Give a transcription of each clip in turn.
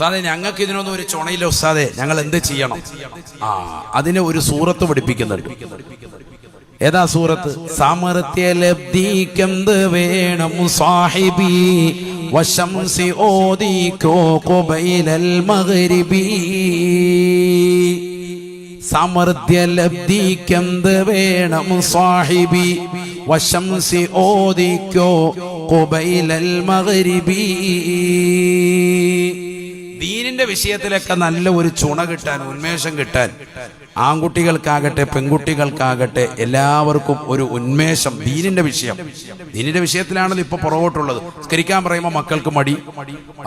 ഉസ്താദെ ഞങ്ങൾക്ക് ഇതിനൊന്നും ഒരു ചുണയില്ല ഉസ്താദെ. ഞങ്ങൾ എന്ത് ചെയ്യണം? ആ അതിന് ഒരു സൂറത്ത് പഠിപ്പിക്കുന്നുണ്ട്. ഏതാ സൂറത്ത്? സമർത്യ ലബ്ധിക്കെന്ത് വേണം സാഹിബി? വശംസി ഓദിക്കോ കൊബൈലൽ മഗ്രിബി? സാമർത്ഥ്യ ലബ്ധിക്കെന്ത് വേണം സാഹിബി? വശംസി ഓദിക്കോ കൊബൈലൽ മഗ്രിബി? ദീനിന്റെ വിഷയത്തിലൊക്കെ നല്ല ഒരു ചുണ കിട്ടാൻ ഉന്മേഷം കിട്ടാൻ ആൺകുട്ടികൾക്കാകട്ടെ പെൺകുട്ടികൾക്കാകട്ടെ എല്ലാവർക്കും ഒരു ഉന്മേഷം ദീനിന്റെ വിഷയം. ദീനിന്റെ വിഷയത്തിലാണല്ലോ ഇപ്പൊ പുറകോട്ടുള്ളത്. സ്കരിക്കാൻ പറയുമ്പോൾ മക്കൾക്ക് മടി.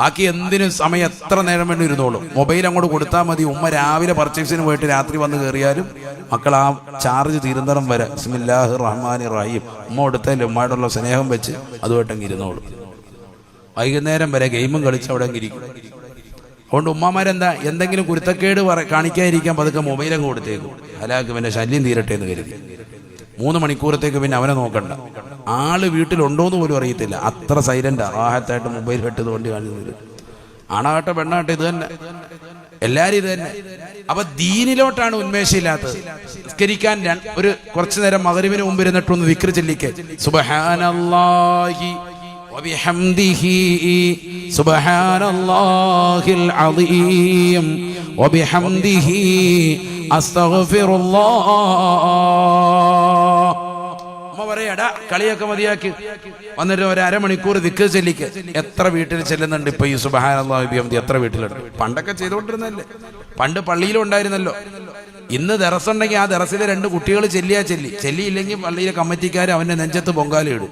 ബാക്കി എന്തിനും സമയം എത്ര നേരം വേണ്ടി ഇരുന്നോളൂ. മൊബൈൽ അങ്ങോട്ട് കൊടുത്താൽ മതി. ഉമ്മ രാവിലെ പർച്ചേസിന് പോയിട്ട് രാത്രി വന്ന് കയറിയാലും മക്കൾ ആ ചാർജ് തീരുന്നതരം വരെ ബിസ്മില്ലാഹി റഹ്മാനി റഹീം ഉമ്മ കൊടുത്താലും ഉമ്മയോടുള്ള സ്നേഹം വെച്ച് അതുമായിട്ടങ്ങ് ഇരുന്നോളൂ. വൈകുന്നേരം വരെ ഗെയിമും കളിച്ച് അവിടെ ഇരിക്കും. അതുകൊണ്ട് ഉമ്മമാരെന്താ? എന്തെങ്കിലും കുരുത്തക്കേട് കാണിക്കാതിരിക്കാൻ പതുക്കെ മൊബൈലൊക്കെ കൊടുത്തേക്കും. ഹലാക്ക് പിന്നെ ശല്യം തീരട്ടെ എന്ന് കരുതി. മൂന്ന് മണിക്കൂറത്തേക്ക് പിന്നെ അവനെ നോക്കണ്ട. ആൾ വീട്ടിലുണ്ടോന്ന് പോലും അറിയത്തില്ല. അത്ര സൈലന്റ് ആഹത്തായിട്ട് മൊബൈൽ കെട്ടത് കൊണ്ട് കാണുന്നത് ആണാകട്ടെ പെണ്ണാകട്ടെ ഇത് തന്നെ. എല്ലാരും ഇത് തന്നെ. അപ്പൊ ദീനിലോട്ടാണ് ഉന്മേഷമില്ലാത്തത്. നിസ്കരിക്കാൻ ഒരു കുറച്ചു നേരം മകരിവിന് മുമ്പ് ഇരുന്നിട്ടൊന്ന് വിക്രി ചെല്ലിക്കേ. സുബഹാനല്ലാഹി وبحمده سبحان الله العظيم وبحمده أستغفر الله അമ്മ പറയടാ കളിയൊക്കെ മതിയാക്കി വന്നിട്ട് ഒരു അരമണിക്കൂർ ദിക്ക് ചെല്ലിക്ക് എത്ര വീട്ടിൽ ചെല്ലുന്നുണ്ട് ഇപ്പൊ ഈ സുബഹാനന്ദി എത്ര വീട്ടിലുണ്ട് പണ്ടൊക്കെ ചെയ്തുകൊണ്ടിരുന്നല്ലേ പണ്ട് പള്ളിയിലും ഉണ്ടായിരുന്നല്ലോ ഇന്ന് ദറസുണ്ടെങ്കിൽ ആ ദറസിലെ രണ്ട് കുട്ടികൾ ചെല്ലിയാ ചെല്ലി ചെല്ലിയില്ലെങ്കിൽ പള്ളിയിലെ കമ്മിറ്റിക്കാർ അവന്റെ നെഞ്ചത്ത് പൊങ്കാലയിടും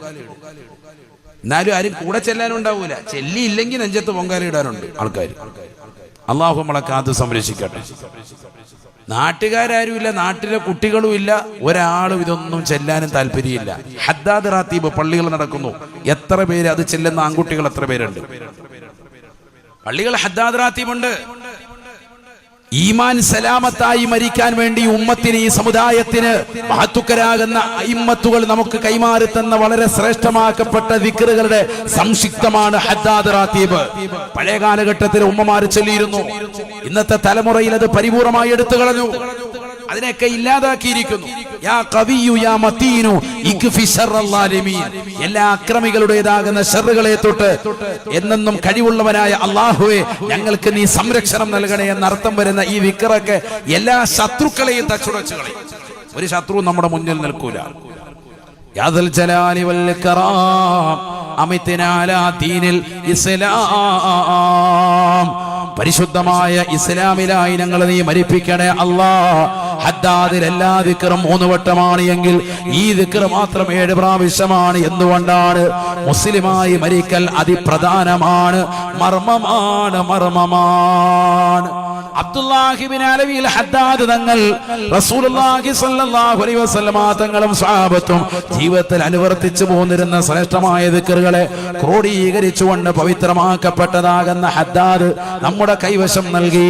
എന്നാലും ആരും കൂടെ ചെല്ലാനും ഉണ്ടാവൂല. ചെല്ലിയില്ലെങ്കിൽ നെഞ്ചത്ത് പൊങ്കാല ഇടാനുണ്ട് ആൾക്കാർ അള്ളാഹു നമ്മളെ കാത്ത് സംരക്ഷിക്കട്ടെ. നാട്ടുകാരും ഇല്ല നാട്ടിലെ കുട്ടികളും ഇല്ല ഒരാളും ഇതൊന്നും ചെല്ലാനും താല്പര്യമില്ല. ഹദ്ദാദ് റാത്തീബ് പള്ളികൾ നടക്കുന്നു. എത്ര പേര് അത് ചെല്ലുന്ന ആൺകുട്ടികൾ എത്ര പേരുണ്ട്? പള്ളികൾ ഹദ്ദാദ് റാത്തീബുണ്ട്. ഈമാൻ സലാമത്തായി മരിക്കാൻ വേണ്ടി ഉമ്മത്തിന് ഈ സമുദായത്തിന് മഹത്തുക്കരാകുന്ന ഇമ്മത്തുകൾ നമുക്ക് കൈമാറി തന്ന വളരെ ശ്രേഷ്ഠമാക്കപ്പെട്ട വിക്രുകളുടെ സംക്ഷിപ്തമാണ് ഹദ്ദാദ് റാത്തീബ്. പഴയ കാലഘട്ടത്തിൽ ഉമ്മമാർ ചൊല്ലിയിരുന്നു ഇന്നത്തെ തലമുറയിൽ അത് പരിപൂർണമായി എടുത്തു കളഞ്ഞു. അതിനെയൊക്കെ ഇല്ലാതാക്കിയിരിക്കുന്നു. യാ യാ. എല്ലാ അക്രമികളുടേതാകുന്ന ഷെറുകളെ തൊട്ട് എന്നെന്നും കഴിവുള്ളവനായ അള്ളാഹുവെ ഞങ്ങൾക്ക് നീ സംരക്ഷണം നൽകണേ എന്ന അർത്ഥം വരുന്ന ഈ വിക്കറൊക്കെ എല്ലാ ശത്രുക്കളെയും തച്ചുടച്ചു കളയും. ഒരു ശത്രു നമ്മുടെ മുന്നിൽ നിൽക്കൂല. ഇസ്ലാം. പരിശുദ്ധമായ ഇസ്ലാമിലായി ഞങ്ങൾ നീ മരിപ്പിക്കണേ അല്ലാ ഹദ്ദാദിൽ എല്ലാ ദിക്കറും മൂന്ന് വട്ടമാണ് എങ്കിൽ ഈ ദിക്കർ മാത്രം ഏഴ് പ്രാവശ്യമാണ്. എന്തുകൊണ്ടാണ്? മുസ്ലിമായി മരിക്കൽ അതിപ്രധാനമാണ്. മർമ്മമാണ് മർമ്മമാണ്. അബ്ദുല്ലാഹിബിൻ ഹദ്ദാദ് തങ്ങൾ റസൂലുള്ളാഹി സ്വല്ലല്ലാഹു അലൈഹി വസല്ലമ തങ്ങളും സ്വഹാബത്തും ജീവിതത്തിൽ അനുവർത്തിച്ചു പോന്നിരുന്ന ശ്രേഷ്ഠമായ ദിക്കറുകളെ ക്രോഡീകരിച്ചുകൊണ്ട് പവിത്രമാക്കപ്പെട്ടതാകുന്ന ഹദ്ദാദ് നമ്മുടെ കൈവശം നൽകി.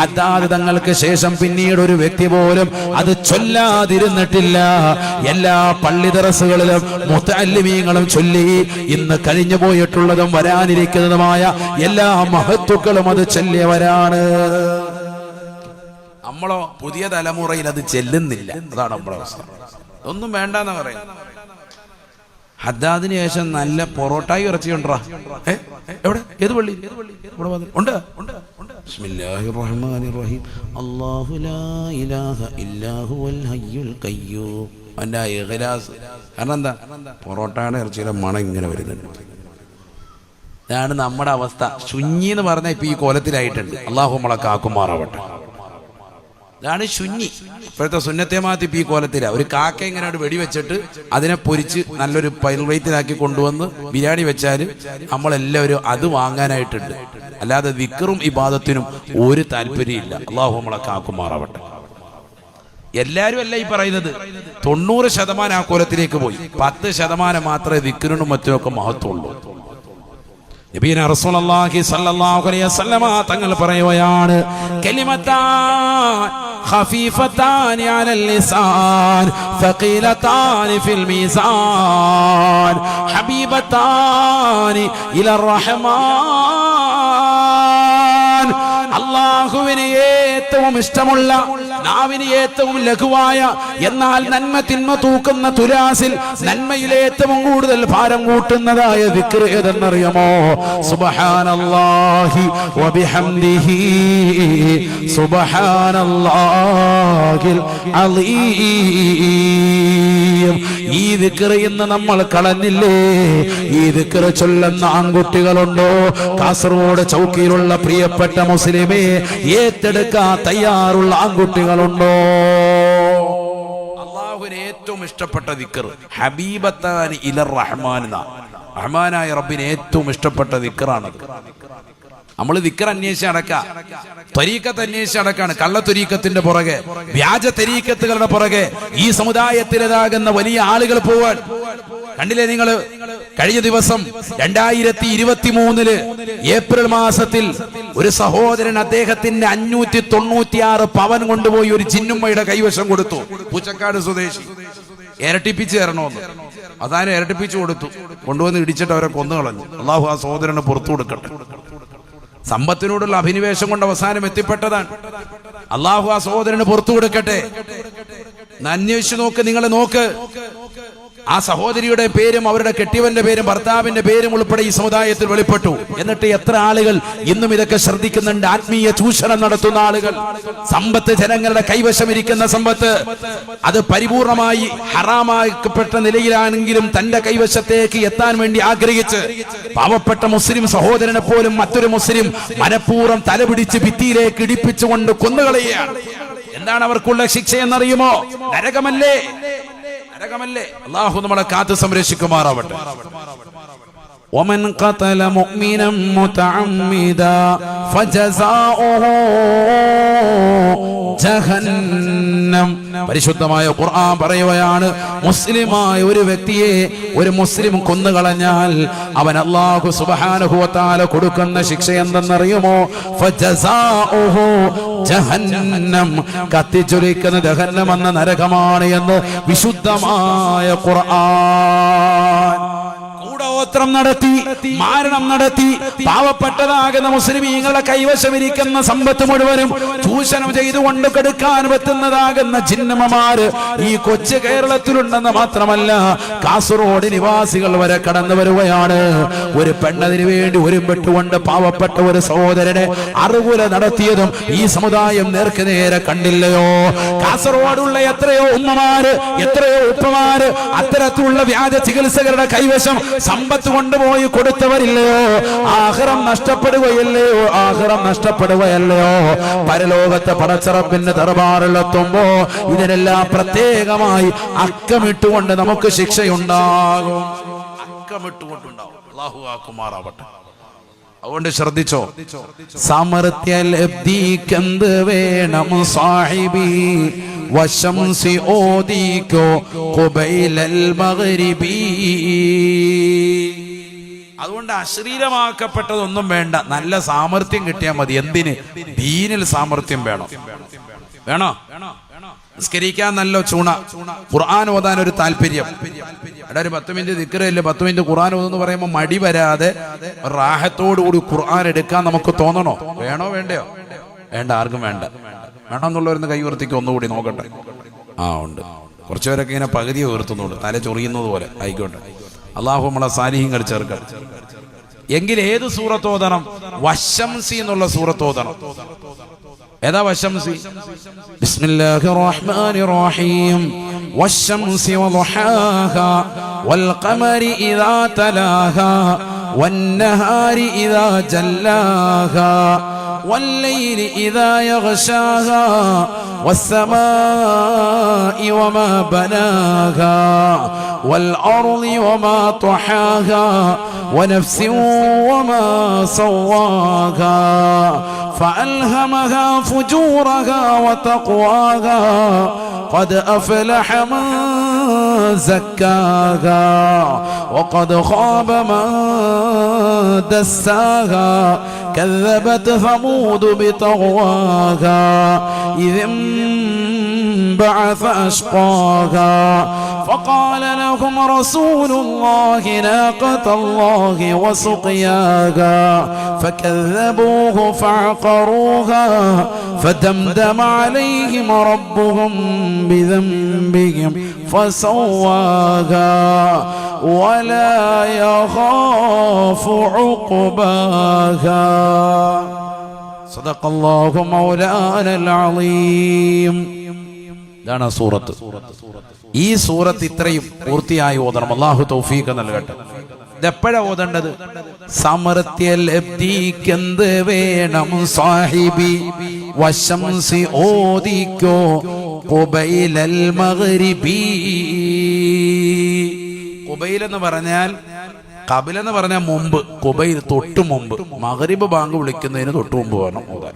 ഹദ്ദാദ് തങ്ങൾക്ക് ശേഷം പിന്നീട് ഒരു വ്യക്തി പോലും അത് ചൊല്ലാതിരുന്നിട്ടില്ല. എല്ലാ പള്ളി ദറസുകളിലും മുത്തല്ലിമീങ്ങളും ചൊല്ലി ഇന്ന് കഴിഞ്ഞു പോയിട്ടുള്ളതും വരാനിരിക്കുന്നതുമായ എല്ലാ മഹത്തുക്കളും അത് ചൊല്ലിയവരാണ്. നമ്മളോ പുതിയ തലമുറയിൽ അത് ചെല്ലുന്നില്ല. അതാണ് നമ്മുടെ അവസ്ഥ. ഒന്നും വേണ്ടെന്ന് പറയാം ഹദ്ദാദിന് ശേഷം നല്ല പൊറോട്ടായി ഇറച്ചി ഉണ്ടോ എവിടെ? ഏത് പള്ളി. ഉണ്ട്? അവന്റെ ഇഖ്ലാസ്. കാരണം എന്താ? പൊറോട്ടയുടെ ഇറച്ചിയുടെ മണം ഇങ്ങനെ വരുന്നുണ്ട്. ഇതാണ് നമ്മുടെ അവസ്ഥ. ശുഞ്ഞി എന്ന് പറഞ്ഞ ഇപ്പൊ ഈ കോലത്തിലായിട്ടുണ്ട്. അള്ളാഹു നമ്മളെ കാക്കുമാറാവട്ടെ. ഇതാണ് ശുഞ്ഞി ഇപ്പോഴത്തെ സുന്നത്തേമാത്തി ഈ കോലത്തില. ഒരു കാക്ക ഇങ്ങനെ ഒരു വെടിവെച്ചിട്ട് അതിനെ പൊരിച്ച് നല്ലൊരു പൈൽവൈത്തിലാക്കി കൊണ്ടുവന്ന് ബിരിയാണി വെച്ചാൽ നമ്മളെല്ലാവരും അത് വാങ്ങാനായിട്ടുണ്ട്. അല്ലാതെ വിക്കറും ഇബാദത്തിനും ഒരു താല്പര്യമില്ല. അള്ളാഹു നമ്മളെ കാക്കുമാറാവട്ടെ. എല്ലാരും അല്ല ഈ പറയുന്നത്. തൊണ്ണൂറ് ശതമാനം ആ കോലത്തിലേക്ക് പോയി. പത്ത് ശതമാനം മാത്രമേ വിക്കറിനും മറ്റുമൊക്കെ മഹത്വമുള്ളൂ. നബീന റസൂലുള്ളാഹി സ്വല്ലല്ലാഹു അലൈഹി വസല്ലമ തങ്ങൾ പറയുകയാണ് കലിമത്താൻ خفيفتان على اللسان ثقيلتان في الميزان حبيبتان إلى الرحمن അള്ളാഹുവിന് ഏറ്റവും ഇഷ്ടമുള്ള നാവിന് ഏറ്റവും ലഘുവായ എന്നാൽ നന്മ തിന്മ തൂക്കുന്ന തുലാസിൽ നന്മയിൽ ഏറ്റവും കൂടുതൽ ഭാരം കൂട്ടുന്നതായ സുബ്ഹാനല്ലാഹി വബിഹംദിഹി ഈ വിക്ര ഇന്ന് നമ്മൾ കളഞ്ഞില്ലേ? ഈ വിക്ര ചൊല്ലുന്ന ആൺകുട്ടികളുണ്ടോ? കാസർഗോഡ് ചൗക്കിയിലുള്ള പ്രിയപ്പെട്ട മുസ്ലിമേ ഏറ്റെടുക്കാൻ തയ്യാറുള്ള ആൺകുട്ടികളുണ്ടോ അള്ളാഹുവിന് ഏറ്റവും ഇഷ്ടപ്പെട്ട ദിക്കർ ഹബീബത്താൻ ഇലർ റഹ്മാൻ റഹ്മാനായ റബ്ബിന് ഏറ്റവും ഇഷ്ടപ്പെട്ട ദിക്കറാണ് നമ്മൾ ദിക്കർ അന്വേഷിച്ച് അടക്ക ത്വരീക്കത്ത് അന്വേഷിച്ച് അടക്കാണ് കള്ള ത്വരീക്കത്തിന്റെ പുറകെ വ്യാജ തെരീക്കത്തുകളുടെ പുറകെ ഈ സമുദായത്തിലേതാകുന്ന വലിയ ആളുകൾ പോവാൻ. കണ്ടില്ലേ നിങ്ങൾ? കഴിഞ്ഞ ദിവസം രണ്ടായിരത്തി ഇരുപത്തി മൂന്നിൽ ഏപ്രിൽ മാസത്തിൽ ഒരു സഹോദരൻ അദ്ദേഹത്തിന്റെ അഞ്ഞൂറ്റി തൊണ്ണൂറ്റിയാറ് പവൻ കൊണ്ടുപോയി ഒരു ചിന്നുമ്മയുടെ കൈവശം കൊടുത്തു. പൂച്ചക്കാട് സ്വദേശി. ഇരട്ടിപ്പിച്ച് തരണമെന്ന്. അതാരും ഇരട്ടിപ്പിച്ചു കൊടുത്തു. കൊണ്ടുവന്ന് ഇടിച്ചിട്ട് അവരെ കൊന്നു കളഞ്ഞു. അള്ളാഹു ആ സഹോദരന് പുറത്തു കൊടുക്കട്ടെ. സമ്പത്തിനോടുള്ള അഭിനിവേശം കൊണ്ട് അവസാനം എത്തിപ്പെട്ടതാണ്. അള്ളാഹു ആ സഹോദരന് പുറത്തു കൊടുക്കട്ടെ. അന്വേഷിച്ചു നോക്ക് നിങ്ങളെ നോക്ക്. ആ സഹോദരിയുടെ പേരും അവരുടെ കെട്ടിയവന്റെ പേരും ഭർത്താവിന്റെ പേരും ഉൾപ്പെടെ ഈ സമുദായത്തിൽ വെളിപ്പെട്ടു. എന്നിട്ട് എത്ര ആളുകൾ ഇന്നും ഇതൊക്കെ ശ്രദ്ധിക്കുന്നുണ്ട്. ആത്മീയ ചൂഷണം നടത്തുന്ന ആളുകൾ. സമ്പത്ത് ജനങ്ങളുടെ കൈവശം ഇരിക്കുന്ന സമ്പത്ത്. അത് പരിപൂർണമായി ഹറാമാക്കപ്പെട്ട നിലയിലാണെങ്കിലും തന്റെ കൈവശത്തേക്ക് എത്താൻ വേണ്ടി ആഗ്രഹിച്ച് പാവപ്പെട്ട മുസ്ലിം സഹോദരനെ പോലും മറ്റൊരു മുസ്ലിം മനഃപൂർവം തലപിടിച്ച് ഭിത്തിയിലേക്ക് ഇടിപ്പിച്ചുകൊണ്ട് കൊന്നുകളയുകയാണ്. എന്താണ് അവർക്കുള്ള ശിക്ഷ എന്നറിയുമോ? നരകമല്ലേ? നരകമല്ലേ? അള്ളാഹു നമ്മളെ കാത്ത് സംരക്ഷിക്കുമാറാവട്ടെ. ومن قتل مؤمنا متعمدا فجزاؤه ജഹന്നം പരിശുദ്ധമായ ഖുർആൻ പറയുകയാണ് മുസ്ലിമായ ഒരു വ്യക്തിയെ ഒരു മുസ്ലിം കൊന്നുകളഞ്ഞാൽ അവൻ അള്ളാഹു സുബാനുഭവത്താല കൊടുക്കുന്ന ശിക്ഷ എന്തെന്നറിയുമോ ഫജസാഉഹു ജഹന്നം കത്തിച്ചൊലിക്കുന്ന ജഹന്നം എന്ന നരകമാണ് എന്ന് വിശുദ്ധമായ ഖുർആൻ കൂടോത്രം നടത്തി മാരണം നടത്തി പാവപ്പെട്ടതാകുന്ന മുസ്ലിമീങ്ങളുടെ കൈവശമിരിക്കുന്ന സമ്പത്ത് മുഴുവനും ചൂഷണം ചെയ്തുകൊണ്ട് കെടുക്കാൻ പറ്റുന്നതാകുന്ന ചിഹ്നമാര് ഈ കൊച്ചു കേരളത്തിലുണ്ടെന്ന് മാത്രമല്ല കാസർഗോഡ് നിവാസികൾ വരെ കടന്നു വരുകയാണ്. ഒരു പെണ്ണതിന് വേണ്ടി ഒരുമ്പെട്ടുകൊണ്ട് പാവപ്പെട്ട ഒരു സഹോദരനെ അറുകുല നടത്തിയതും ഈ സമുദായം നേർക്ക് നേരെ കണ്ടില്ലയോ? കാസർഗോഡുള്ള എത്രയോ ഉമ്മമാര് എത്രയോ ഉപ്പമാര് അത്തരത്തിലുള്ള വ്യാജ ചികിത്സകരുടെ കൈവശം സമ്പത്ത് കൊണ്ടുപോയി കൊടുത്തവരില്ലയോ? ആഹ്റം നഷ്ടപ്പെടുകയല്ലയോ? ആഹ്റം നഷ്ടപ്പെടുകയല്ലയോ? പരലോകത്തെ പടച്ചറപ്പിന്റെ ദർബാറിലെത്തുമ്പോ ഇതിനെല്ലാം പ്രത്യേകമായി അക്കമിട്ടുകൊണ്ട് നമുക്ക് ശിക്ഷയുണ്ടാകും. അക്കമിട്ടുകൊണ്ടുണ്ടാവും. അതുകൊണ്ട് ശ്രദ്ധിച്ചോ? സാമർത്ഥ്യ ലബ്ധിക്കെന്ത് വേണം സാഹിബി? വശംസി ഓദിക്കോ? കുബൈലൽ മഗ്രിബി. അതുകൊണ്ട് അശ്ലീലമാക്കപ്പെട്ടതൊന്നും വേണ്ട. നല്ല സാമർത്ഥ്യം കിട്ടിയാൽ മതി. എന്തിന്? ദീനിൽ സാമർത്ഥ്യം വേണം. വേണോ? നിസ്കരിക്കാൻ നല്ല ചൂണ. ഖുർആൻ ഓതാൻ ഒരു താല്പര്യം. അവിടെ ഒരു പത്ത് മിനിറ്റ് ദിക്കറില്ല പത്ത് മിനിറ്റ് ഖുർആൻ ഓതെന്ന് പറയുമ്പോൾ മടി വരാതെ റാഹത്തോടുകൂടി ഖുർആൻ എടുക്കാൻ നമുക്ക് തോന്നണോ? വേണോ വേണ്ടയോ? വേണ്ട ആർക്കും വേണ്ട. വേണോ എന്നുള്ളവരുന്ന് കൈ ഉയർത്തിക്ക് ഒന്നുകൂടി നോക്കട്ടെ. ആ ഉണ്ട്. കുറച്ചുപേരൊക്കെ ഇങ്ങനെ പകുതി ഉയർത്തുന്നുണ്ട്. തല ചൊറിയുന്നത് പോലെ. ആയിക്കോട്ടെ. അള്ളാഹു നമ്മളെ സാന്നിഹ്യങ്ങൾ ചേർക്കണം എങ്കിൽ ഏത് സൂറത്തോതണം വശംസി എന്നുള്ള സൂറത്തോതണം ഏതാ വശംസി? ബിസ്മില്ലാഹി റഹ്മാനി റഹീം വശംസി വദഹാഹാ. വൽഖമരി ഇദാ തലാഹാ. വന്നഹാരി ഇദാ ജല്ലാഹാ. والليل إذا يغشاها والسماء وما بناها والأرض وما طحاها ونفس وما سواها فألهمها فجورها وتقواها قد أفلح من زكاها وقد خاب من دساها كذبت ثمود بطغواها إذ انبعث أشقاها. فقال لهم رسول الله ناقة الله وسقياها فكذبوه فعقروها فدمدم عليهم ربهم بذنبهم فسواها ولا يخاف عقباها. صدق الله مولانا العظيم. دعنا سورة ഈ സൂറത്ത് ഇത്രയും പൂർത്തിയായി ഓതണം. അള്ളാഹു തൗഫീഖ് നൽകട്ടെ. ഇതെപ്പോഴാ ഓതേണ്ടത്? സമൃത്യലബ്ധിക്കെന്ത് വേണം സാഹിബി? വശംസി ഓദിക്കോ കുബൈലൽ മഗ്രിബി? കുബൈൽ എന്ന് പറഞ്ഞാൽ കബിൽ എന്ന് പറഞ്ഞാൽ മുമ്പ് കുബൈൽ തൊട്ടു മുമ്പ്. മകരിബ് ബാങ്ക് വിളിക്കുന്നതിന് തൊട്ടു മുമ്പ് വേണം ഓതാൻ.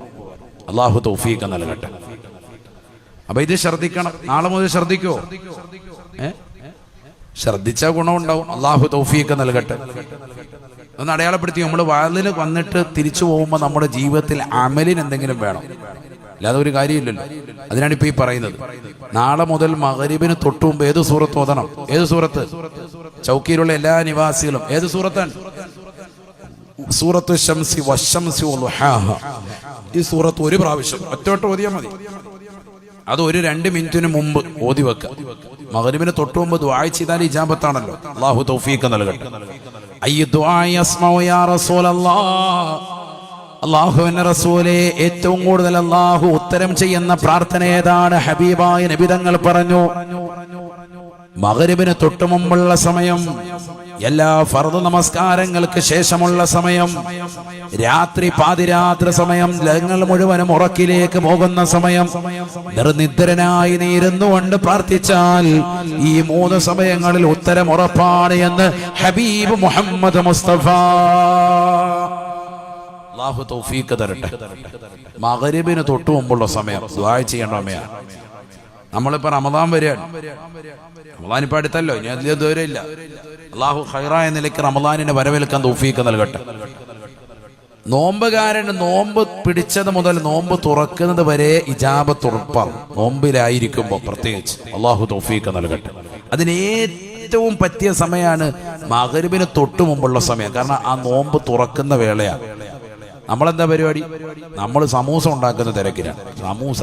അള്ളാഹു തൗഫീഖ് നൽകട്ടെ. അപ്പൊ ഇത് ശ്രദ്ധിക്കണം. നാളെ മുതൽ ശ്രദ്ധിക്കോ? ഏ ശ്രദ്ധിച്ച ഗുണമുണ്ടാവും. അള്ളാഹു തൗഫീഖ് നൽകട്ടെ. ഒന്ന് അടയാളപ്പെടുത്തി. നമ്മൾ വാതിൽ വന്നിട്ട് തിരിച്ചു പോകുമ്പോൾ നമ്മുടെ ജീവിതത്തിൽ അമലിന് എന്തെങ്കിലും വേണം. അല്ലാതെ ഒരു കാര്യമില്ലല്ലോ. അതിനാണ് ഇപ്പൊ ഈ പറയുന്നത്. നാളെ മുതൽ മകരിബിന് തൊട്ടു മുമ്പ് ഏത് സൂറത്ത് ഓതണം? ഏത് സൂറത്ത്? ചൗക്കിയിലുള്ള എല്ലാ നിവാസികളും. ഏത് സൂറത്താണ്? സൂറത്ത് ഷംസി. ഈ സൂറത്ത് ഒരു പ്രാവശ്യം. ഒറ്റവട്ടം ഓതിയാൽ മതി. അത് ഒരു രണ്ട് മിനിറ്റിന് മുമ്പ് ഓതി വെക്കുക മകരിബിന് തൊട്ടു മുമ്പ് ദ്വായ ചെയ്താൽ ഇജാബത്താണല്ലോ. അള്ളാഹു തൗഫീഖ് നൽകട്ടെ. അള്ളാഹുവിന്റെ റസൂലെ ഏറ്റവും കൂടുതൽ അള്ളാഹു ഉത്തരം ചെയ്യുന്ന പ്രാർത്ഥന ഏതാണ്? ഹബീബായ നബിതങ്ങൾ പറഞ്ഞു. മകരിബിന് തൊട്ടു മുമ്പുള്ള സമയം എല്ലാ ഫർദ് നമസ്കാരങ്ങൾക്ക് ശേഷമുള്ള സമയം രാത്രി പാതിരാത്രി സമയം ലങ്ങൾ മുഴുവനും ഉറക്കിലേക്ക് പോകുന്ന സമയം നിർനിദ്രനായി നീ ഇരുന്നുകൊണ്ട് പ്രാർത്ഥിച്ചാൽ ഈ മൂന്ന് സമയങ്ങളിൽ ഉത്തരം ഉറപ്പാണ് എന്ന് ഹബീബ് മുഹമ്മദ് മുസ്തഫ. അള്ളാഹു തൗഫീഖ് തരട്ടെ. മകരിബിന് തൊട്ടു മുമ്പുള്ള സമയം ചെയ്യേണ്ട സമയമാണ് നമ്മളിപ്പോ റമദാൻ വരികയാണ്. റമദാൻ ഇപ്പൊ അടുത്തല്ലോ ഇനി ദൂരം ഇല്ല അള്ളാഹു ഹൈറായ നിലയ്ക്ക് റമദാനിനെ വരവേൽക്കാൻ തൗഫീഖ് നൽകട്ടെ. നോമ്പുകാരന് നോമ്പ് പിടിച്ചത് മുതൽ നോമ്പ് തുറക്കുന്നത് വരെ ഇജാബത്ത് ഉറപ്പാണ്. നോമ്പിലായിരിക്കുമ്പോൾ പ്രത്യേകിച്ച് അള്ളാഹു തൗഫീഖ് നൽകട്ടെ. അതിന് ഏറ്റവും പറ്റിയ സമയമാണ് മകരുവിന് തൊട്ടു മുമ്പുള്ള സമയം. കാരണം ആ നോമ്പ് തുറക്കുന്ന വേളയാണ്. നമ്മളെന്താ പരിപാടി? നമ്മൾ സമൂസ ഉണ്ടാക്കുന്ന തിരക്കിലാണ്. സമൂസ.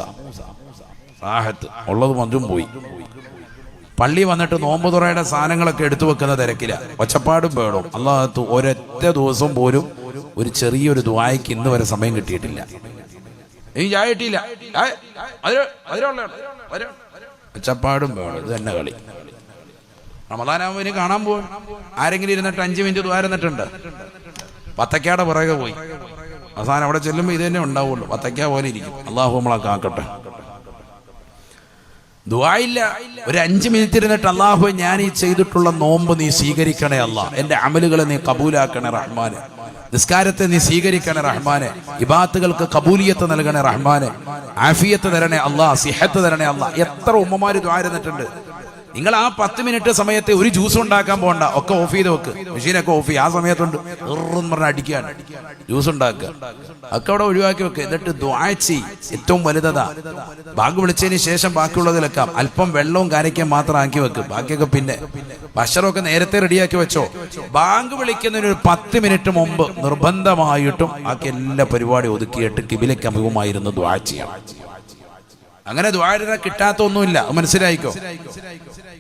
റാഹത്ത് ഉള്ളത് മഞ്ചും പോയി. പള്ളി വന്നിട്ട് നോമ്പ് തുറയുടെ സാധനങ്ങളൊക്കെ എടുത്തു വെക്കുന്ന തിരക്കില. ഒച്ചപ്പാടും പേടും അള്ളാഹത്ത് ഒരൊറ്റ ദിവസം പോലും ഒരു ചെറിയൊരു ദ്വായക്ക് ഇന്ന് വരെ സമയം കിട്ടിയിട്ടില്ല. ഇനി ചായ കിട്ടിയില്ല. ചായ, അതില്- അതിലുള്ളതാണ്. ഒച്ചപ്പാടും പേടും ഇത് തന്നെ കളി. റമദാനാകുമ്പോൾ ഇനി കാണാൻ പോകും ആരെങ്കിലും ഇരുന്നിട്ട് അഞ്ച് മിനിറ്റ് ദ്വാരന്നിട്ടുണ്ട് പത്തക്കാടെ പുറകെ പോയി. അവസാനം അവിടെ ചെല്ലുമ്പോൾ ഇത് തന്നെ ഉണ്ടാവുള്ളൂ. പത്തക്ക പോലെ ഇരിക്കും. അള്ളാഹു നമ്മളൊക്കെ കാക്കട്ടെ. ദുആയില്ല. ഒരു അഞ്ച് മിനിറ്റ് ഇരുന്നിട്ട് അള്ളാഹു ഞാൻ ഈ ചെയ്തിട്ടുള്ള നോമ്പ് നീ സ്വീകരിക്കണേ അല്ല. എന്റെ അമലുകളെ നീ കബൂലാക്കണേ റഹ്മാനെ. നിസ്കാരത്തെ നീ സ്വീകരിക്കണേ റഹ്മാനെ. ഇബാത്തുകൾക്ക് കബൂലിയത്ത് നൽകണേ റഹ്മാനെ. ആഫിയത്ത് തരണേ അള്ളാഹ് സിഹത്ത് തരണേ അല്ല. എത്ര ഉമ്മമാര് ദ്വാരുന്നിട്ടുണ്ട് നിങ്ങൾ ആ പത്ത് മിനിറ്റ് സമയത്ത് ഒരു ജ്യൂസ് ഉണ്ടാക്കാൻ പോകണ്ട ഒക്കെ ഓഫ് ചെയ്ത് വെക്ക്. മെഷീനൊക്കെ ഓഫ് ചെയ്യും ആ സമയത്തുണ്ട്. എറും പറഞ്ഞ അടിക്കുകയാണ് ജ്യൂസ് ഉണ്ടാക്കുക. ഒക്കെ അവിടെ ഒഴിവാക്കി വെക്ക്. എന്നിട്ട് ദ്വാഴ്ചി ഏറ്റവും വലുതതാ. ബാങ്ക് വിളിച്ചതിന് ശേഷം ബാക്കിയുള്ളതിലൊക്കെ അല്പം വെള്ളവും കാര്യക്കാൻ മാത്രം ആക്കി വെക്ക്. ബാക്കിയൊക്കെ പിന്നെ. ഭക്ഷണമൊക്കെ നേരത്തെ റെഡിയാക്കി വെച്ചോ. ബാങ്ക് വിളിക്കുന്നതിന് ഒരു പത്ത് മിനിറ്റ് മുമ്പ് നിർബന്ധമായിട്ടും ബാക്കി എല്ലാ പരിപാടി ഒതുക്കിയിട്ട് കിബിലയ്ക്ക് അഭിമുഖമായിരുന്നു ദ്വാഴ്ചയാണ് അങ്ങനെ ദ്വാരത കിട്ടാത്ത ഒന്നുമില്ല മനസ്സിലായിക്കോ?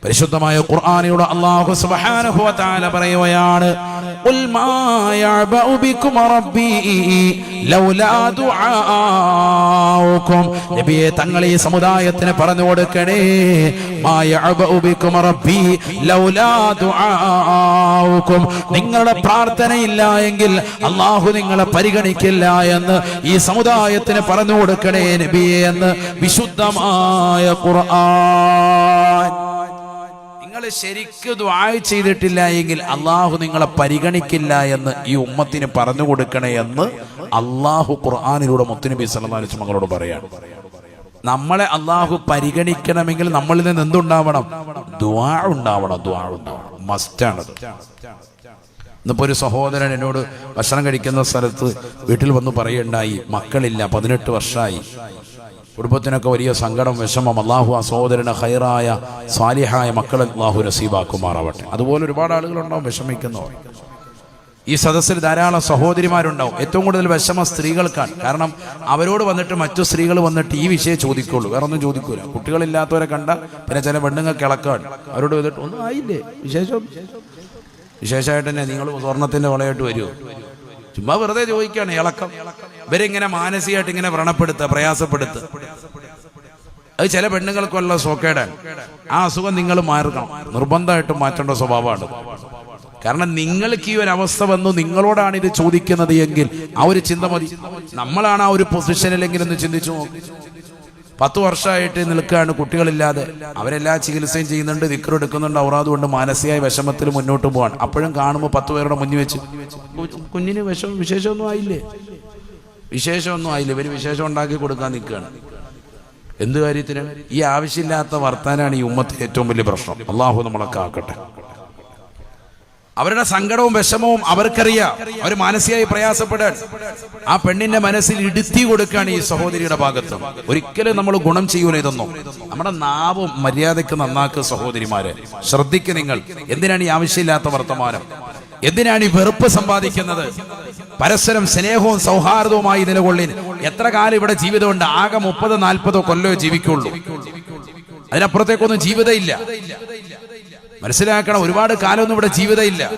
പരിശുദ്ധമായ ഖുർആനിലൂടെ അള്ളാഹു സുബ്ഹാനഹു വ തആല പറയുകയാണ് മാ യഅബഉ ദുആഉകും. നബിയെ ഈ സമുദായത്തിന് പറഞ്ഞു കൊടുക്കണേ മാ യഅബഉ ദുആഉകും. നിങ്ങളുടെ പ്രാർത്ഥനയില്ല എങ്കിൽ അള്ളാഹു നിങ്ങളെ പരിഗണിക്കില്ല എന്ന് ഈ സമുദായത്തിന് പറഞ്ഞു കൊടുക്കണേ നബിയെ എന്ന് വിശുദ്ധമായ ഖുർആൻ. നിങ്ങൾ ശരിക്ക് ദ്വായ ചെയ്തിട്ടില്ല എങ്കിൽ അള്ളാഹു നിങ്ങളെ പരിഗണിക്കില്ല എന്ന് ഈ ഉമ്മത്തിന് പറഞ്ഞു കൊടുക്കണേ എന്ന് അള്ളാഹു ഖുർആാനിലൂടെ മുത്തുനബി വസല്ലം മകളോട് പറയാണ് നമ്മളെ അള്ളാഹു പരിഗണിക്കണമെങ്കിൽ നമ്മളിൽ നിന്ന് എന്തുണ്ടാവണം? ദ്വാ ഉണ്ടാവണം ദ്വാ ഉണ്ടാവണം. മസ്റ്റാണ് ഇന്നിപ്പോ ഒരു സഹോദരൻ എന്നോട് ഭക്ഷണം കഴിക്കുന്ന സ്ഥലത്ത് വീട്ടിൽ വന്ന് പറയുണ്ടായി മക്കളില്ല പതിനെട്ട് വർഷമായി കുടുംബത്തിനൊക്കെ വലിയ സങ്കടം വിഷമം അള്ളാഹു ആ സഹോദരന് ഹൈറായ സാലിഹായ മക്കളെ അള്ളാഹു നസീബാക്കുമാറാവട്ടെ. അതുപോലെ ഒരുപാട് ആളുകളുണ്ടാവും വിഷമിക്കുന്നവർ. ഈ സദസ്സിൽ ധാരാളം സഹോദരിമാരുണ്ടാവും. ഏറ്റവും കൂടുതൽ വിഷമം സ്ത്രീകൾക്കാണ്. കാരണം അവരോട് വന്നിട്ട് മറ്റു സ്ത്രീകൾ വന്നിട്ട് ഈ വിഷയം ചോദിക്കുള്ളൂ. വേറെ ഒന്നും ചോദിക്കൂല. കുട്ടികളില്ലാത്തവരെ കണ്ട പിന്നെ ചില പെണ്ണുങ്ങൾ ഇളക്കാണ്. അവരോട് വന്നിട്ട് ഒന്നും ആയില്ലേ? വിശേഷം? വിശേഷമായിട്ട് തന്നെ നിങ്ങൾ സ്വർണത്തിന്റെ വളയായിട്ട് വരുമോ ചുമ്മാ വെറുതെ ചോദിക്കുകയാണ് ഇളക്കം. ഇവരിങ്ങനെ മാനസികമായിട്ട് ഇങ്ങനെ വ്രണപ്പെടുത്തുക പ്രയാസപ്പെടുത്തുക. അത് ചില പെണ്ണുങ്ങൾക്കുള്ള സോക്കേടാണ്. ആ അസുഖം നിങ്ങൾ മാറണം. നിർബന്ധമായിട്ടും മാറ്റേണ്ട സ്വഭാവമാണ്. കാരണം നിങ്ങൾക്ക് ഈ ഒരു അവസ്ഥ വന്നു നിങ്ങളോടാണ് ഇത് ചോദിക്കുന്നത് എങ്കിൽ ആ ഒരു ചിന്ത മതി. നമ്മളാണ് ആ ഒരു പൊസിഷനിലെങ്കിലും ഒന്ന് ചിന്തിച്ചു നോക്കും. പത്ത് വർഷമായിട്ട് നിൽക്കുകയാണ് കുട്ടികളില്ലാതെ. അവരെല്ലാം ചികിത്സയും ചെയ്യുന്നുണ്ട് ദിക്കറെടുക്കുന്നുണ്ട് ഔറാദ് കൊണ്ട് മാനസികമായി വിഷമത്തിൽ മുന്നോട്ട് പോവാണ്. അപ്പോഴും കാണുമ്പോൾ പത്ത് പേരുടെ മുന്നിൽ വെച്ച് കുഞ്ഞിന് വിഷം വിശേഷമൊന്നും ആയില്ലേ? വിശേഷമൊന്നും ആയില്ല. ഇവർ വിശേഷം ഉണ്ടാക്കി കൊടുക്കാൻ നിൽക്കുകയാണ്. എന്ത് കാര്യത്തിന്? ഈ ആവശ്യമില്ലാത്ത വർത്താനാണ് ഈ ഉമ്മത്തെ ഏറ്റവും വലിയ പ്രശ്നം. അള്ളാഹു നമ്മളൊക്കെ ആക്കട്ടെ അവരുടെ സങ്കടവും വിഷമവും അവർക്കറിയാം. അവർ മാനസികമായി പ്രയാസപ്പെടാൻ. ആ പെണ്ണിന്റെ മനസ്സിൽ ഇടുത്തി കൊടുക്കുകയാണ് ഈ സഹോദരിയുടെ ഭാഗത്ത്. ഒരിക്കലും നമ്മൾ ഗുണം ചെയ്യൂല ഇതൊന്നും. നമ്മുടെ നാവും മര്യാദയ്ക്ക് നന്നാക്കുക സഹോദരിമാരെ. ശ്രദ്ധിക്കുക നിങ്ങൾ. എന്തിനാണ് ഈ ആവശ്യമില്ലാത്ത വർത്തമാനം? എന്തിനാണ് ഈ വെറുപ്പ് സമ്പാദിക്കുന്നത്? പരസ്പരം സ്നേഹവും സൗഹാർദ്ദവുമായി നിലകൊള്ളിൻ. എത്ര കാലം ഇവിടെ ജീവിതമുണ്ട്? ആകെ മുപ്പതോ നാൽപ്പതോ കൊല്ലോ ജീവിക്കുള്ളൂ. അതിനപ്പുറത്തേക്കൊന്നും ജീവിതമില്ല മനസ്സിലാക്കണം ഒരുപാട് കാലമൊന്നും ഇവിടെ ജീവിതമില്ല.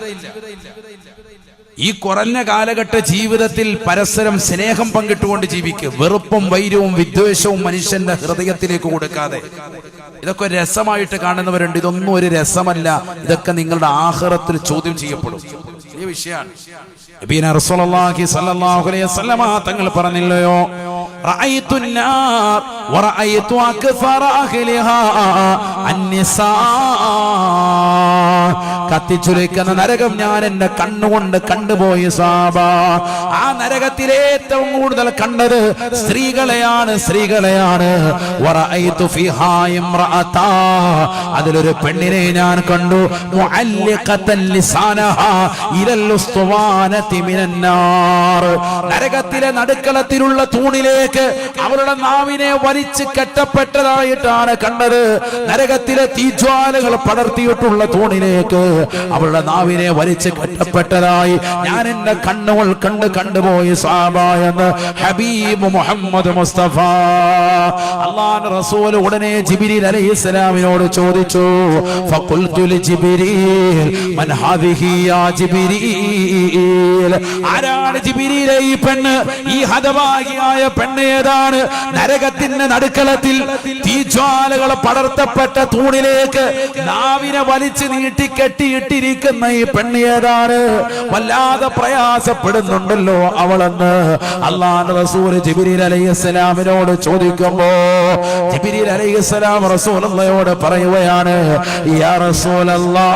ഈ കുറഞ്ഞ കാലഘട്ട ജീവിതത്തിൽ പരസ്പരം സ്നേഹം പങ്കിട്ടുകൊണ്ട് ജീവിക്കുക. വെറുപ്പും വൈരവും വിദ്വേഷവും മനുഷ്യന്റെ ഹൃദയത്തിലേക്ക് കൊടുക്കാതെ. ഇതൊക്കെ രസമായിട്ട് കാണുന്നവരുണ്ട്. ഇതൊന്നും ഒരു രസമല്ല. ഇതൊക്കെ നിങ്ങളുടെ ആഹാരത്തിൽ ചോദ്യം ചെയ്യപ്പെടും. വലിയ വിഷയമാണ്. തങ്ങൾ പറഞ്ഞില്ലയോ? കത്തിച്ചുരയ്ക്കുന്ന നരകം ഞാൻ എന്റെ കണ്ണുകൊണ്ട് കണ്ടുപോയി സാബ. ആ നരകത്തിൽ ഏറ്റവും കൂടുതൽ കണ്ടത് സ്ത്രീകളെയാണ് സ്ത്രീകളെയാണ്. അതിലൊരു പെണ്ണിനെ ഞാൻ കണ്ടു. നരകത്തിലെ നടുക്കളത്തിലുള്ള തൂണിലേക്ക് അവരുടെ നാവിനെ വലിച്ചു കെട്ടപ്പെട്ടതായിട്ടാണ് കണ്ടത്. നരകത്തിലെ തീജ്വാലകൾ പടർത്തിയിട്ടുള്ള തൂണിലേക്ക് അവരുടെ നാവിനെ വലിച്ചു കെട്ടപ്പെട്ടതായി ഞാൻ എന്റെ കണ്ണുകൾ കണ്ട് കണ്ടുപോയി സാബ എന്ന് ഹബീബ് മുഹമ്മദ് മുസ്തഫ. അള്ളാൻ റസൂൽ ഉടനെ ജിബിരി അലൈഹി സ്വലാമിനോട് ചോദിച്ചു ജിബിരി? ആരാണ് ജിബിരിയിലെ ഈ പെണ്ണ്? ഈ ഹതഭാഗിയായ പെണ്ണ് ഏതാണ്? നരകത്തിന്റെ നടുക്കളത്തിൽ തീജ്വാലകൾ പടർത്തപ്പെട്ട തൂണിലേക്ക് നാവിനെ വലിച്ചു നീട്ടി കെട്ടിയിട്ടിരിക്കുന്ന ഈ പെണ്ണ് ഏതാണ്? വല്ലാതെ പ്രയാസപ്പെടുന്നുണ്ടല്ലോ അവളെന്ന്. അള്ളാഹ് റസൂൽ ജിബിരിൽ അലൈഹിസ്സലാമിനോട് ചോദിക്കുമ്പോ ജിബിരിൽ അലൈഹിസ്സലാം റസൂലയോട് പറയുകയാണ് യാ റസൂലല്ലാ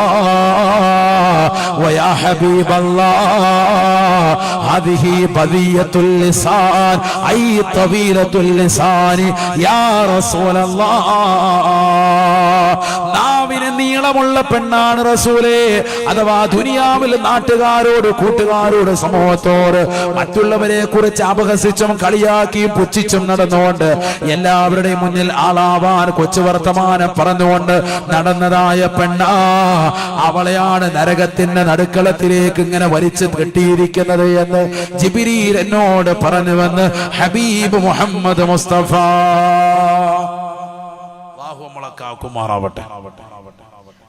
വയാ ഹബീബല്ലാഹ് ഹദിഹി ബദിയത്തുൽ ലിസാൻ ഐ തവീലത്തുൽ ലിസാനി യാ റസൂലല്ലാഹ് നാവിന് നീളമുള്ള പെണ്ണാണ് റസൂലേ. അഥവാ ദുനിയാവിൽ നാട്ടുകാരോട് കൂട്ടുകാരോട് സമൂഹത്തോട് മറ്റുള്ളവരെ കുറിച്ച് അപഹസിച്ചും കളിയാക്കിയും പുച്ഛിച്ചും നടന്നുകൊണ്ട് എല്ലാവരുടെയും മുന്നിൽ ആളാവാൻ കൊച്ചു വർത്തമാനം പറഞ്ഞുകൊണ്ട് നടന്നതായ പെണ്ണ അവളെയാണ് നരകത്തിന്റെ നടുക്കളത്തിലേക്ക് ഇങ്ങനെ വലിച്ചു കെട്ടിയിരിക്കുന്നത് എന്ന് ജിബിരിയിൽ എന്നോട് പറഞ്ഞുവെന്ന് ഹബീബ് മുഹമ്മദ് മുസ്തഫ. ബാഹു നമ്മളെ കാക്കുമാറാവട്ടെ.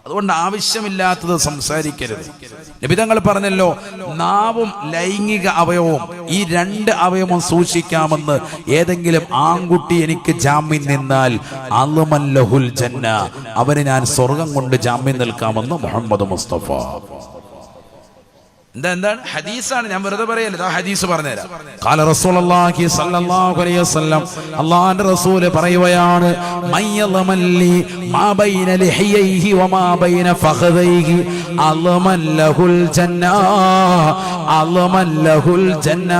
അതുകൊണ്ട് ആവശ്യമില്ലാത്തത് സംസാരിക്കരുത്. നിബിതങ്ങൾ പറഞ്ഞല്ലോ നാവും ലൈംഗിക അവയവും ഈ രണ്ട് അവയവം സൂക്ഷിക്കാമെന്ന് ഏതെങ്കിലും ആൺകുട്ടി എനിക്ക് ജാമ്യം നിന്നാൽ അലുമല്ലഹുൽ ജന്ന അവന് ഞാൻ സ്വർഗം കൊണ്ട് ജാമ്യം നിൽക്കാമെന്ന് മുഹമ്മദ് മുസ്തഫ. എന്താ എന്താണ്? ഹദീസാണ്. ഞാൻ വെറുതെ പറയല്ലേ? ഹദീസ് പറഞ്ഞുതരാം. കാല റസൂലുള്ളാഹി സല്ലല്ലാഹു അലൈഹി വസല്ലം അല്ലാഹുവിന്റെ റസൂൽ പറയുകയാണ് മയ്യലമല്ലി മാ ബൈന ലിഹയൈഹി വമാ ബൈന ഫഖദൈഹി അലമല്ലഹുൽ ജന്ന അലമല്ലഹുൽ ജന്ന.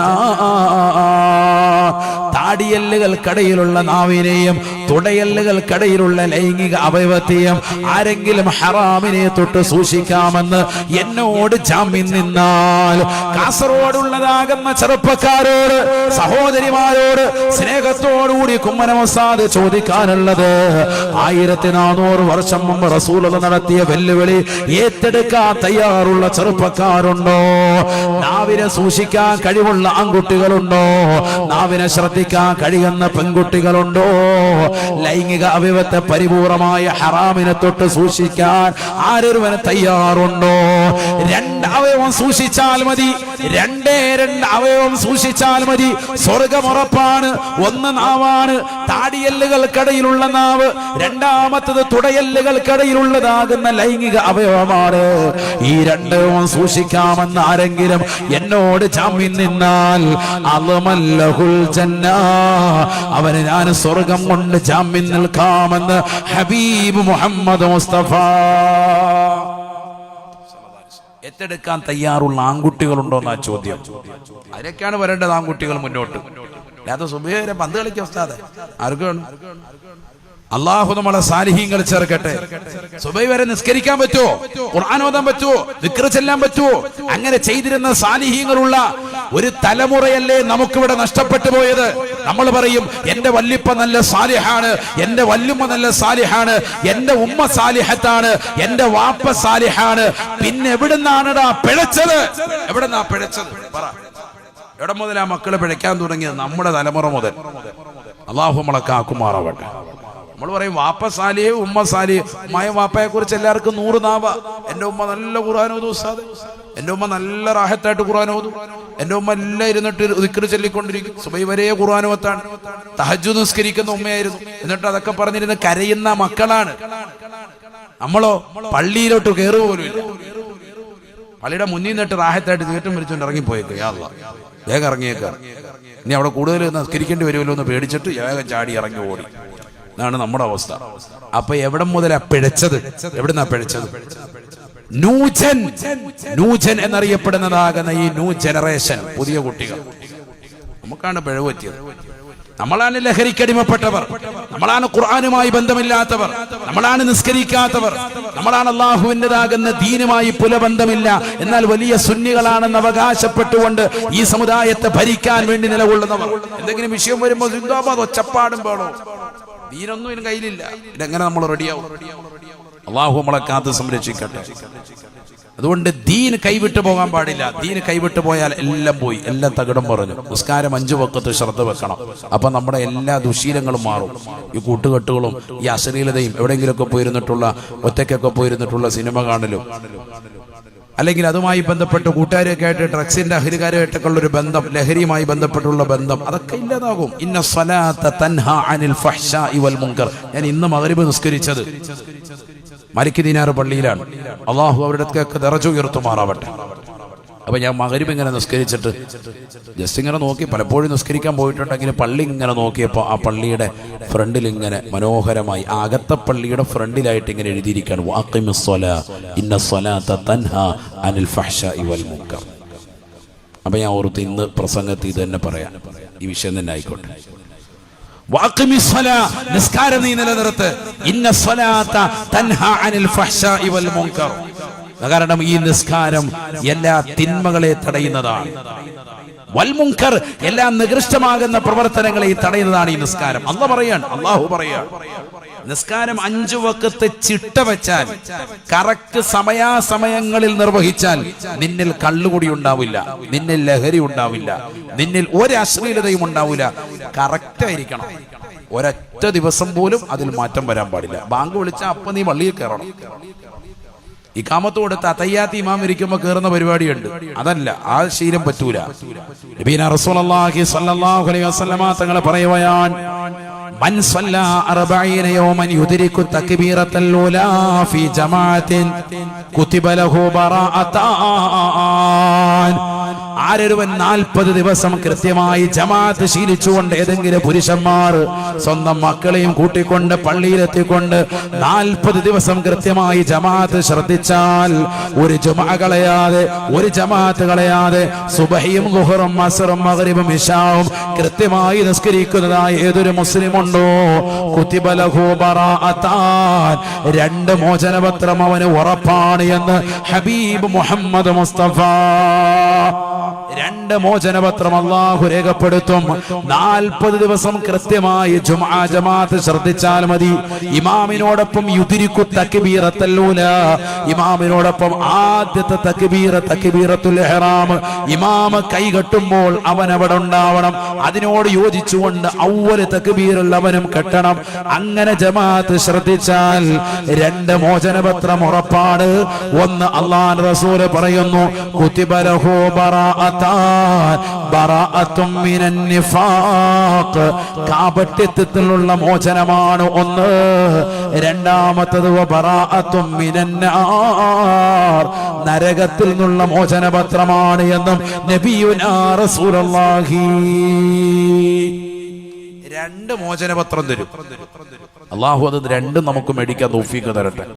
താടിയല്ലുകൾക്കിടയിലുള്ള നാവിനെയും തുടയല്ലുകൾക്കിടയിലുള്ള ലൈംഗിക അവയവത്തെയും ആരെങ്കിലും ഹറാമിനെ തൊട്ട് സൂക്ഷിക്കാമെന്ന് എന്നോട് ജാമ്യം നിന്നാൽ. കാസർഗോഡുള്ളതാകുന്ന ചെറുപ്പക്കാരോട് സഹോദരിമാരോട് സ്നേഹത്തോടുകൂടി കുമ്മനമസാദ് ചോദിക്കാനുള്ളത് ആയിരത്തി നാനൂറ് വർഷം മുമ്പ് റസൂലത നടത്തിയ വെല്ലുവിളി ഏറ്റെടുക്കാൻ തയ്യാറുള്ള ചെറുപ്പക്കാരുണ്ടോ? നാവിനെ സൂക്ഷിക്കാൻ കഴിവുള്ള ആൺകുട്ടികളുണ്ടോ? നാവിനെ ശ്രദ്ധിക്കാൻ കഴിയുന്ന പെൺകുട്ടികളുണ്ടോ? ലൈംഗിക അവയവത്തെ പരിപൂർണമായ ഹറാമിനെ തൊട്ട് സൂക്ഷിക്കാൻ ആരൊരുവന് തയ്യാറുണ്ടോ? രണ്ട് അവയവം സൂക്ഷിച്ചാൽ മതി. രണ്ടേ രണ്ട് അവയവം സൂക്ഷിച്ചാൽ മതി. സ്വർഗമുറപ്പാണ് ഒന്ന് നാവാണ്. താടിയല്ലുകൾക്കിടയിലുള്ള നാവ് രണ്ടാമത്തത് തുടയല്ലുകൾക്കിടയിലുള്ളതാകുന്ന ലൈംഗിക അവയവമാണ്. ഈ രണ്ടവും സൂക്ഷിക്കാമെന്ന് ആരെങ്കിലും എന്നോട് ജാമ്യം നിന്നാൽ അലമല്ലഹുൽ ജന്ന അവന് ഞാൻ സ്വർഗം കൊണ്ട് ജാമ്യം നിൽക്കാമെന്ന് ഹബീബ് മുഹമ്മദ് മുസ്തഫ. ഏറ്റെടുക്കാൻ തയ്യാറുള്ള ആൺകുട്ടികളുണ്ടോ എന്നാ ചോദ്യം. അതിനൊക്കെയാണ് വരേണ്ടത് ആൺകുട്ടികൾ മുന്നോട്ട്. അല്ലാതെ സുബേരെ പന്ത് കളിക്കാതെ ഉസ്താദെ. ആർക്കാണ്? അള്ളാഹു നമ്മളെ സാലിഹ്യങ്ങൾ ചേർക്കട്ടെ. സുബൈ വരെ നിസ്കരിക്കാൻ പറ്റുമോ? ഖുർആൻ ഓതാൻ പറ്റുമോ? വിക്ര ചെല്ലാൻ പറ്റുമോ? അങ്ങനെ ചെയ്തിരുന്ന സാലിഹ്യങ്ങളുള്ള ഒരു തലമുറയല്ലേ നമുക്കിവിടെ നഷ്ടപ്പെട്ടു പോയത്? നമ്മൾ പറയും എന്റെ വല്ലിപ്പ നല്ല സാലിഹാണ് എന്റെ വല്ലുമ്മ നല്ല സാലിഹാണ് എന്റെ ഉമ്മ സാലിഹത്താണ് എന്റെ വാപ്പ സാലിഹാണ്. പിന്നെ എവിടുന്നാണ് പിഴച്ചത്? എവിടെന്നാ പിഴച്ചത്? പറ. എവിടെ മുതലാ മക്കളെ പിഴയ്ക്കാൻ തുടങ്ങിയത്? നമ്മുടെ തലമുറ മുതൽ. അള്ളാഹു നമ്മളെ പറയും വാപ്പ സാലിയെ ഉമ്മ സാലിയെ മായ വാപ്പയെ കുറിച്ച് എല്ലാവർക്കും നൂറ് നാവ. എന്റെ ഉമ്മ നല്ല ഖുർആാനോദു ഉസ്താദ്. എന്റെ ഉമ്മ നല്ല റാഹത്തായിട്ട് ഓതും. എന്റെ ഉമ്മ എല്ലാം ഇരുന്നിട്ട് ഉദിക്കറി ചൊല്ലിക്കൊണ്ടിരിക്കും. സുബൈ വരെ ഖുർആാനുവത്താണ് തഹജു നിസ്കരിക്കുന്ന ഉമ്മയായിരുന്നു. എന്നിട്ട് അതൊക്കെ പറഞ്ഞിരുന്ന് കരയുന്ന മക്കളാണ്. നമ്മളോ പള്ളിയിലോട്ട് കയറുക പോലും ഇല്ല. പള്ളിയുടെ മുന്നിൽ നിന്നിട്ട് റാഹത്തായിട്ട് തീറ്റം വിളിച്ചുകൊണ്ട് ഇറങ്ങിപ്പോയേക്ക്. യാ അല്ലാ. വേഗം ഇറങ്ങിയേക്കാം. ഇനി അവിടെ കൂടുതൽ നിസ്കരിക്കേണ്ടി വരുമല്ലോ എന്ന് പേടിച്ചിട്ട് വേഗം ചാടി ഇറങ്ങി ഓടി. ഇതാണ് നമ്മുടെ അവസ്ഥ. അപ്പൊ എവിടെ മുതലാ പിഴച്ചത്? എവിടുന്നാ പിഴച്ചത്? നൂജൻ. നൂജൻ എന്നറിയപ്പെടുന്നതാകുന്ന ഈ ന്യൂ ജനറേഷൻ പുതിയ കുട്ടികൾ. നമുക്കാണ് പിഴവ് പറ്റിയത് നമ്മളാണ് ലഹരിക്കടിമപ്പെട്ടവർ നമ്മളാണ് ഖുർആാനുമായി ബന്ധമില്ലാത്തവർ. നമ്മളാണ് നിസ്കരിക്കാത്തവർ. നമ്മളാണ് അള്ളാഹുവിന്റെതാകുന്ന ദീനുമായി പുലബന്ധമില്ല. എന്നാൽ വലിയ സുന്നികളാണെന്ന് അവകാശപ്പെട്ടുകൊണ്ട് ഈ സമുദായത്തെ ഭരിക്കാൻ വേണ്ടി നിലകൊള്ളുന്നവർ. എന്തെങ്കിലും വിഷയം വരുമ്പോൾ സിന്ദാബാദ് ഒച്ചപ്പാടും വേണോ ദീനൊന്നും ഇതിന് കയ്യിലില്ല. ഇതെങ്ങനെ നമ്മൾ റെഡിയാവും അള്ളാഹു നമ്മളെ കാത്ത് സംരക്ഷിക്കട്ടെ. അതുകൊണ്ട് ദീൻ കൈവിട്ട് പോകാൻ പാടില്ല. ദീൻ കൈവിട്ട് പോയാൽ എല്ലാം പോയി. എല്ലാം തകിടം പറഞ്ഞു. നിസ്കാരം അഞ്ചു പക്കത്ത് ശ്രദ്ധ വെക്കണം. അപ്പൊ നമ്മുടെ എല്ലാ ദുശീലങ്ങളും മാറും. ഈ കൂട്ടുകെട്ടുകളും ഈ അശ്ലീലതയും എവിടെയെങ്കിലുമൊക്കെ പോയിരുന്നിട്ടുള്ള ഒറ്റയ്ക്കൊക്കെ പോയിരുന്നിട്ടുള്ള സിനിമ കാണലും. അല്ലെങ്കിൽ അതുമായി ബന്ധപ്പെട്ട് കൂട്ടുകാരൊക്കെ ആയിട്ട് ഡ്രഗ്സിന്റെ അഹരികാരുമായിട്ടൊക്കെ ഉള്ള ഒരു ബന്ധം ലഹരിയുമായി ബന്ധപ്പെട്ടുള്ള ബന്ധം അതൊക്കെ ഇല്ലാതാകും. ഇന്ന സ്വലാത്ത തൻഹ അനിൽ ഫഹ്ശാഇ വൽ മുങ്കർ ഞാൻ ഇന്ന് മഗ്രിബ് നിസ്കരിച്ചത് മലിക്ക് ദീനാർ പള്ളിയിലാണ്. അള്ളാഹു അവരുടെ ഒക്കെ അപ്പൊ ഞാൻ മകരും ഇങ്ങനെ നിസ്കരിച്ചിട്ട് ജസ്റ്റ് ഇങ്ങനെ നോക്കി പലപ്പോഴും നിസ്കരിക്കാൻ പോയിട്ടുണ്ടെങ്കിൽ പള്ളി ഇങ്ങനെ നോക്കിയപ്പോൾ ആ പള്ളിയുടെ ഫ്രണ്ടിൽ ഇങ്ങനെ മനോഹരമായി അകത്ത പള്ളിയുടെ ഫ്രണ്ടിലായിട്ട് ഇങ്ങനെ എഴുതിയിരിക്കുകയാണ് വാക്കിമിസ് ഇന്ന തൻഹ അനിൽ അപ്പൊ ഞാൻ ഓർത്ത് ഇന്ന് പ്രസംഗത്തിൽ ഇത് തന്നെ പറയാം ഈ വിഷയം തന്നെ ആയിക്കോട്ടെ. നിസ്കാരം നീ നിലനിർത്ത് ഇന്ന സ്വലാത്ത തൻഹ അനിൽ ഫഹ്ഷ ഇവൽ മുങ്കർ കാരണം ഈ നിസ്കാരം എല്ലാ തിന്മകളെ തടയുന്നതാണ്. വൽമുങ്കർ എല്ലാ നികൃഷ്ടമാകുന്ന പ്രവർത്തനങ്ങളെ തടയുന്നതാണ് ഈ നിസ്കാരം. അല്ല പറയാണ് അള്ളാഹു പറയാണ്. നിസ്കാരം അഞ്ചു വക്കത്ത് ചിട്ട വെച്ചാൽ കറക്റ്റ് സമയാസമയങ്ങളിൽ നിർവഹിച്ചാൽ നിന്നിൽ കള്ളുകൂടി ഉണ്ടാവില്ല നിന്നിൽ ലഹരി ഉണ്ടാവില്ല നിന്നിൽ ഒരു അശ്ലീലതയും ഉണ്ടാവില്ല. കറക്റ്റ് ആയിരിക്കണം. ഒരൊറ്റ ദിവസം പോലും അതിൽ മാറ്റം വരാൻ പാടില്ല. ബാങ്ക് വിളിച്ചാൽ അപ്പൊ നീ വള്ളിയിൽ കയറണം. ഈ കാമത്ത് കൊടുത്ത് അത്തയ്യാത്തി ഇമാം ഇരിക്കുമ്പോ കയറുന്ന പരിപാടിയുണ്ട്. അതല്ല ആ ശീലം പറ്റൂല. നബീന റസൂലുള്ളാഹി സ്വല്ലല്ലാഹു അലൈഹി വസല്ലമ തങ്ങൾ പറയുകയാൻ മൻ സല്ല അർബഈന യൗമൻ യുദരിക്കു തക്ബീറത്തൽ ഉലാ ഫീ ജമാഅത്തിൻ കുതിബ ലഹു ബറാഅത്താൻ ആരൊരുവൻ നാൽപ്പത് ദിവസം കൃത്യമായി ജമാഅത്ത് ശീലിച്ചുകൊണ്ട് ഏതെങ്കിലും പുരുഷന്മാർ സ്വന്തം മക്കളെയും കൂട്ടിക്കൊണ്ട് പള്ളിയിലെത്തിക്കൊണ്ട് നാൽപ്പത് ദിവസം കൃത്യമായി ജമാഅത്ത് ശ്രദ്ധിച്ചാൽ ഒരു ജുമ കളയാതെ ഒരു ജമാഅത്ത് കളയാതെ സുബഹിയും ഗുഹറും അസറും മഗ്രിബും ഇഷാവും കൃത്യമായി നിസ്കരിക്കുന്നതായി ഏതൊരു മുസ്ലിം ഉണ്ടോ രണ്ട് മോചനപത്രം അവന് ഉറപ്പാണ് എന്ന് ഹബീബ് മുഹമ്മദ് മുസ്തഫ രണ്ട് മോചനപത്രം അള്ളാഹു രേഖപ്പെടുത്തും. നാൽപ്പത് ദിവസം കൃത്യമായി ജുമാ ജമാഅത്ത് ശ്രദ്ധിച്ചാൽ മതി. ഇമാമിനോടൊപ്പം യുതിരിക്കു തക്കിബീറത്തല്ലൂല ഇമാമിനോടൊപ്പം ആദ്യത്തെ തക്ബീറ തക്ബീറത്തുൽ ഇഹ്റാം. ഇമാമ കൈകെട്ടുമ്പോൾ അവൻ അവിടെ ഉണ്ടാവണം. അതിനോട് യോജിച്ചുകൊണ്ട് ഔവൽ തക്ബീറിൽ അവനും കെട്ടണം. അങ്ങനെ ജമാഅത്ത് ശ്രദ്ധിച്ചാൽ രണ്ട് മോചനപത്രം ഉറപ്പാണ്. ഒന്ന് അള്ളാൻ റസൂൽ പറയുന്നു കുത്തിബലഹോ ബറാഅത്തും കാപട്യത്തിലുള്ള മോചനമാണ് ഒന്ന്. രണ്ടാമത്തത് നരകത്തിൽ നിന്നുള്ള മോചനപത്രമാണ് എന്നും രണ്ട് മോചനപത്രം തരും. അള്ളാഹു അത് രണ്ടും നമുക്ക് മേടിക്കാൻ തരട്ടെ.